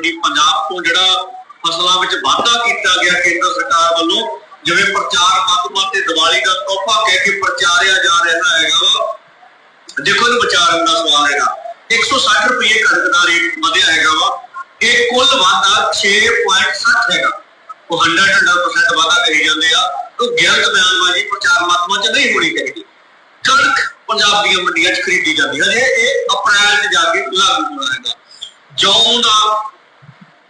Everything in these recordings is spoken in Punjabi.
ਵੱਡੀ ਪੰਜਾਬ ਤੋਂ ਜਿਹੜਾ ਫਸਲਾਂ ਵਿੱਚ ਵਾਧਾ ਕੀਤਾ ਗਿਆ ਕੇਂਦਰ ਸਰਕਾਰ ਵੱਲੋਂ, ਜਿਵੇਂ ਪ੍ਰਚਾਰ ਮਾਧਿਅਮਾਂ ਤੇ ਦੀਵਾਲੀ ਦਾ ਤੋਹਫਾ ਕਹਿ ਕੇ ਪ੍ਰਚਾਰਿਆ ਜਾ ਰਿਹਾ ਹੈਗਾ ਦੇਖੋ ਇਹ ਵਿਚਾਰਨ ਦਾ ਸਵਾਲ ਹੈਗਾ। 160 ਰੁਪਏ ਕਣਕ ਦਾ ਰੇਟ ਵਧਿਆ ਹੈਗਾ ਵਾ। ਇਹ ਕੁੱਲ ਵਾਧਾ 6.60 ਹੈਗਾ। ਉਹ 100% ਵਾਧਾ ਕਰੀ ਜਾਂਦੇ ਆ। ਉਹ ਗਲਤ ਬਿਆਨਬਾਜ਼ੀ ਪ੍ਰਚਾਰ ਮਾਧਿਅਮਾਂ 'ਚ ਨਹੀਂ ਹੋਣੀ ਚਾਹੀਦੀ। ਕਣਕ ਪੰਜਾਬ ਦੀਆਂ ਮੰਡੀਆਂ 'ਚ ਖਰੀਦੀ ਜਾਂਦੀ ਹੈ। ਇਹ ਅਪ੍ਰੈਲ 'ਚ ਜਾ ਕੇ ਲਾਗੂ ਹੋਣਾ ਹੈਗਾ। ਜੌਂ ਦਾ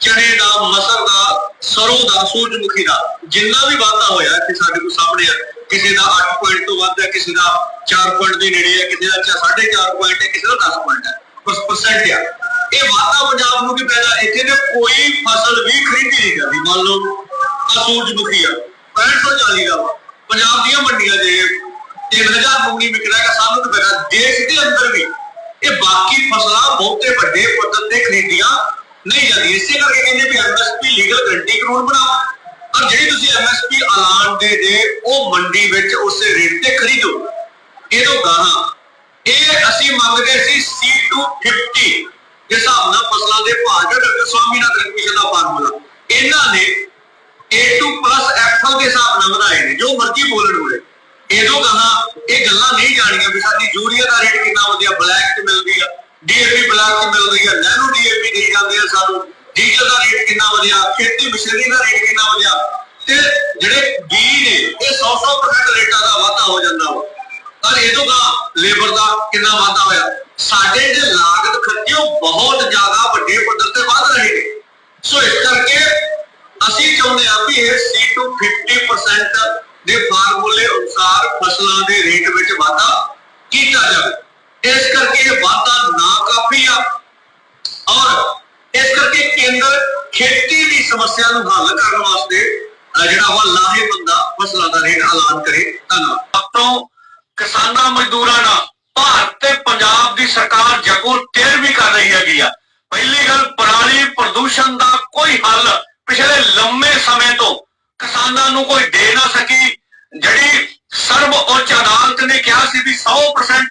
ਚਣੇ ਦਾ ਮਸਰ ਦਾ, ਸਰੋਂ ਦਾ, ਸੂਰਜਮੁਖੀ ਦਾ, ਜਿੰਨਾ ਵੀ ਵਾਧਾ ਹੋਇਆ ਇੱਥੇ ਸਾਡੇ ਕੋਲ ਸਾਹਮਣੇ ਆ, ਕਿਸੇ ਦਾ 8 ਪੁਆਇੰਟ ਤੋਂ ਵੱਧ ਹੈ, ਕਿਸੇ ਦਾ 4 ਪੁਆਇੰਟ ਦੇ ਨੇੜੇ ਹੈ, ਕਿਸੇ ਦਾ 4.5 ਪੁਆਇੰਟ ਹੈ, ਕਿਸੇ ਦਾ 10 ਪੁਆਇੰਟ ਹੈ। ਬਸ ਪਰਸੈਂਟ ਆ। ਇਹ ਵਾਧਾ ਪੰਜਾਬ ਨੂੰ ਕੀ ਪੈਦਾ ਇੱਥੇ ਨੇ ਕੋਈ ਫਸਲ ਵੀ ਖਰੀਦੀ ਨਹੀਂ ਜਾਂਦੀ। ਮੰਨ ਲਓ ਆ ਸੂਰਜਮੁਖੀ ਆ 6540 ਦਾ ਪੰਜਾਬ ਦੀਆਂ ਮੰਡੀਆਂ ਦੇ 3000 ਮੰਗੀ ਵਿਕਦਾ ਹੈ ਸਾਨੂੰ ਤਾਂ ਪੈਦਾ ਦੇਸ਼ ਦੇ ਅੰਦਰ ਵੀ ਇਹ ਬਾਕੀ ਫਸਲਾਂ ਬਹੁਤੇ ਵੱਡੇ ਪੱਧਰ ਤੇ ਖਰੀਦੀਆਂ ਨਹੀਂ ਜਾਂਦੀਆਂ ਇਸੇ ਕਰਕੇ ਕਹਿੰਦੇ ਵੀ ਐਮਐਸਪੀ ਲੀਗਲ ਗਰੰਟੀ ਕਾਨੂੰਨ ਬਣਾਓ। ਔਰ ਜਿਹੜੀ ਤੁਸੀਂ ਐਮਐਸਪੀ ਐਲਾਨ ਦੇ ਦੇ, ਉਹ ਮੰਡੀ ਵਿੱਚ ਉਸੇ ਰੇਟ ਤੇ ਖਰੀਦੋ। ਇਹ ਤੋਂ ਗਾਹਾਂ, ਇਹ ਅਸੀਂ ਮੰਗਦੇ ਸੀ C250 ਦੇ ਹਿਸਾਬ ਨਾਲ ਫਸਲਾਂ ਦੇ ਭਾਅ ਜੋ ਡਾਕਟਰ ਸਵਾਮੀਨਾਥਨ ਕਮਿਸ਼ਨ ਦਾ ਫਾਰਮੂਲਾ ਇਹਨਾਂ ਨੇ A2 FL ਦੇ ਹਿਸਾਬ ਨਾਲ ਵਧਾਏ ਨੇ, ਜੋ ਮਰਜ਼ੀ ਬੋਲਣ ਹੋਵੇ ਇਹਦੋਂ ਗਾਹਾਂ, ਇਹ ਗੱਲਾਂ ਨਹੀਂ ਜਾਣੀਆਂ ਵੀ ਸਾਡੀ ਯੂਰੀਆ ਦਾ ਰੇਟ ਕਿੰਨਾ ਵਧੀਆ ਬਲੈਕ 'ਚ ਮਿਲਦੀ ਆ ਡੀਏਪੀ ਬਲੈਕ 'ਚ ਮਿਲ ਡੀਏਪੀ ਦੇਈ ਜਾਂਦੇ ਆ ਸਾਨੂੰ। ਡੀਜ਼ਲ ਦਾ ਰੇਟ ਕਿੰਨਾ ਵਧੀਆ? ਖੇਤੀ ਮਸ਼ੀਨਰੀ ਦਾ ਰੇਟ ਕਿੰਨਾ ਵਧੀਆ? ਤੇ ਜਿਹੜੇ ਬੀ ਨੇ, ਇਹ 100-100% ਰੇਟਾਂ ਦਾ ਵਾਧਾ ਹੋ ਜਾਂਦਾ ਵਾ। ਪਰ ਇਹਦੋਂ ਦਾ ਲੇਬਰ ਦਾ ਕਿੰਨਾ ਵਾਧਾ ਹੋਇਆ? ਸਾਡੇ ਜਿਹੜੇ ਲਾਗਤ ਖਰਚੇ ਉਹ ਬਹੁਤ ਜ਼ਿਆਦਾ ਵੱਡੇ ਪੱਧਰ ਤੇ ਵੱਧ ਰਹੇ ਨੇ। ਸੋ ਇਸ ਕਰਕੇ ਅਸੀਂ ਚਾਹੁੰਦੇ ਹਾਂ ਵੀ ਇਹ C2 50% ਦੇ ਫਾਰਮੂਲੇ ਅਨੁਸਾਰ ਫਸਲਾਂ ਦੇ ਰੇਟ ਵਿੱਚ ਵਾਧਾ ਕੀਤਾ ਜਾਵੇ। ਇਸ ਕਰਕੇ ਇਹ ਵਾਧਾ ਨਾ ਕਾਫੀ ਆ ਔਰ ਇਸ ਕਰਕੇ ਕੇਂਦਰ ਖੇਤੀ ਦੀ ਸਮੱਸਿਆ ਨੂੰ ਹੱਲ ਕਰਨ ਵਾਸਤੇ ਜਿਹੜਾ ਵਾ ਲਾਹੇਵੰਦਾ ਫਸਲਾਂ ਦਾ ਰੇਟ ਐਲਾਨ ਕਰੇ। ਧੰਨਵਾਦ। ਤੋਂ ਕਿਸਾਨਾਂ ਮਜ਼ਦੂਰਾਂ ਨਾਲ ਭਾਰਤ ਤੇ ਪੰਜਾਬ ਦੀ ਸਰਕਾਰ ਜਗੋ ਤੇਰ ਵੀ ਕਰ ਰਹੀ ਹੈਗੀ ਆ। ਪਹਿਲੀ ਗੱਲ, ਪਰਾਲੀ ਪ੍ਰਦੂਸ਼ਣ ਦਾ ਕੋਈ ਹੱਲ ਪਿਛਲੇ ਲੰਮੇ ਸਮੇਂ ਤੋਂ ਕਿਸਾਨਾਂ ਨੂੰ ਕੋਈ ਦੇ ਨਾ ਸਕੀ। ਜਿਹੜੀ ਸਰਵ ਉੱਚ ਅਦਾਲਤ ਨੇ ਕਿਹਾ ਸੀ ਵੀ 100%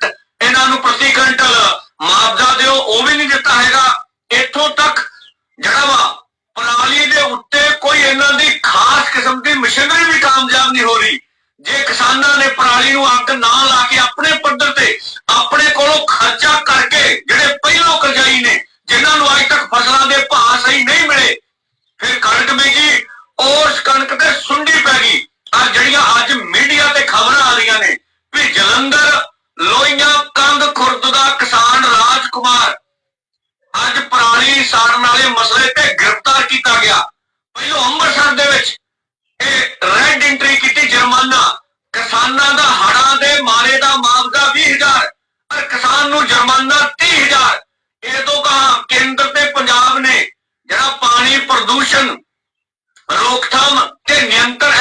ਦੀ ਵੀ ਕਾਮਯਾਬ ਨਹੀਂ ਹੋ ਰਹੀ। ਜੇ ਕਿਸਾਨਾਂ ਨੇ ਪਰਾਲੀ ਨੂੰ ਅੱਗ ਨਾ ਲਾ ਕੇ ਆਪਣੇ ਪੱਧਰ ਤੇ ਆਪਣੇ ਕੋਲੋਂ ਖਰਚਾ ਕਰਕੇ ਜਿਹੜੇ ਪਹਿਲੋਂ ਕਰਜ਼ਾਈ ਨੇ, ਜਿਨ੍ਹਾਂ ਨੂੰ ਅੱਜ ਤੱਕ ਫਸਲਾਂ ਦੇ ਭਾਅ ਸਹੀ ਨਹੀਂ ਮਿਲੇ, ਫਿਰ ਕਣਕ ਮੇਗੀ ਉਸ ਕਣਕ ਤੇ ਸੁੰਡੀ ਪੈ ਗਈ। ਆ ਜਿਹੜੀਆਂ ਅੱਜ ਮੀਡੀਆ ਤੇ ਖਬਰਾਂ ਆ ਰਹੀਆਂ ਨੇ ਵੀ ਜਲੰਧਰ, ਲੋਹੀਆਂ ਕੰਧ ਖੁਰਦ ਦਾ ਕਿਸਾਨ ਰਾਜਕੁਮਾਰ, ਅੱਜ ਪਰਾਲੀ ਸਾੜਨ ਵਾਲੇ ਮਸਲੇ ਤੇ ਗ੍ਰਿਫਤਾਰ ਕੀਤਾ ਗਿਆ। ਪਹਿਲੋਂ ਅੰਮ੍ਰਿਤਸਰ ਦੇ ਵਿੱਚ ਰੈੱਡ ਐਂਟਰੀ ਕੀਤੀ ਜੁਰਮਾਨਾ। ਕਿਸਾਨਾਂ ਦਾ ਹੜਾਂ ਦੇ ਮਾਰੇ ਦਾ ਮੁਆਵਜ਼ਾ 20000 ਪਰ ਕਿਸਾਨ ਨੂੰ ਜੁਰਮਾਨਾ 30000 ਇਹ ਤੋਂ ਕਹਾ ਕੇਂਦਰ ਤੇ ਪੰਜਾਬ ਨੇ ਜਿਹੜਾ ਪਾਣੀ ਪ੍ਰਦੂਸ਼ਣ, ਰੋਕਥਾਮ ਤੇ ਨਿਯੰਤਰਣ